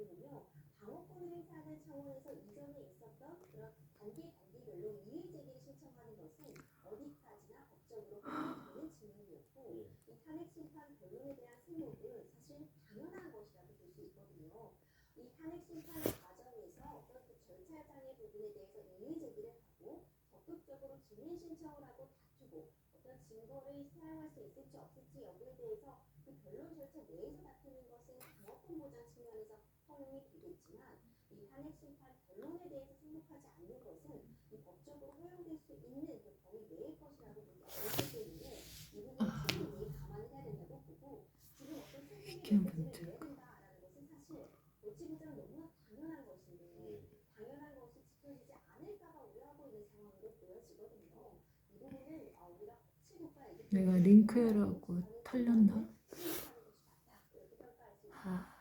부분은요. 방어권을 행사하는 차원에서 이전에 있었던 그런 단계 단계별로 이의 제기를 신청하는 것은 어디까지나 법적으로 허용되는 측면이었고 이 탄핵 심판 변론에 대한 승복은 사실 당연한 것이라고 볼 수 있거든요. 이 탄핵 심판 과정에서 어떤 그 절차상의 부분에 대해서 이의 제기를 하고 적극적으로 증인 신청을 하고 다투고 어떤 증거를 사용할 수 있을지 없을지 여부에 대해서 그 변론 절차 내에서 다투는 것은 허용이 되겠지만 이 탄핵 심판 변론에 대해서 승복하지 않는 것은 이 법적으로 허용될 수 있는 그 범위 내의 것이라고 보기 어렵기 때문에 이 부분을 충분히 감안해야 된다고 보고 지금 어떤 분들. 내야 된다라는 것은 사실 어찌 보자는 너무나 당연한 것인데 당연한 것이 지켜지지 않을까봐 우려하고 있는 상황으로 보여지거든요. 이 부분을 어, 우리가 내가 링크라고 털렸나? 아,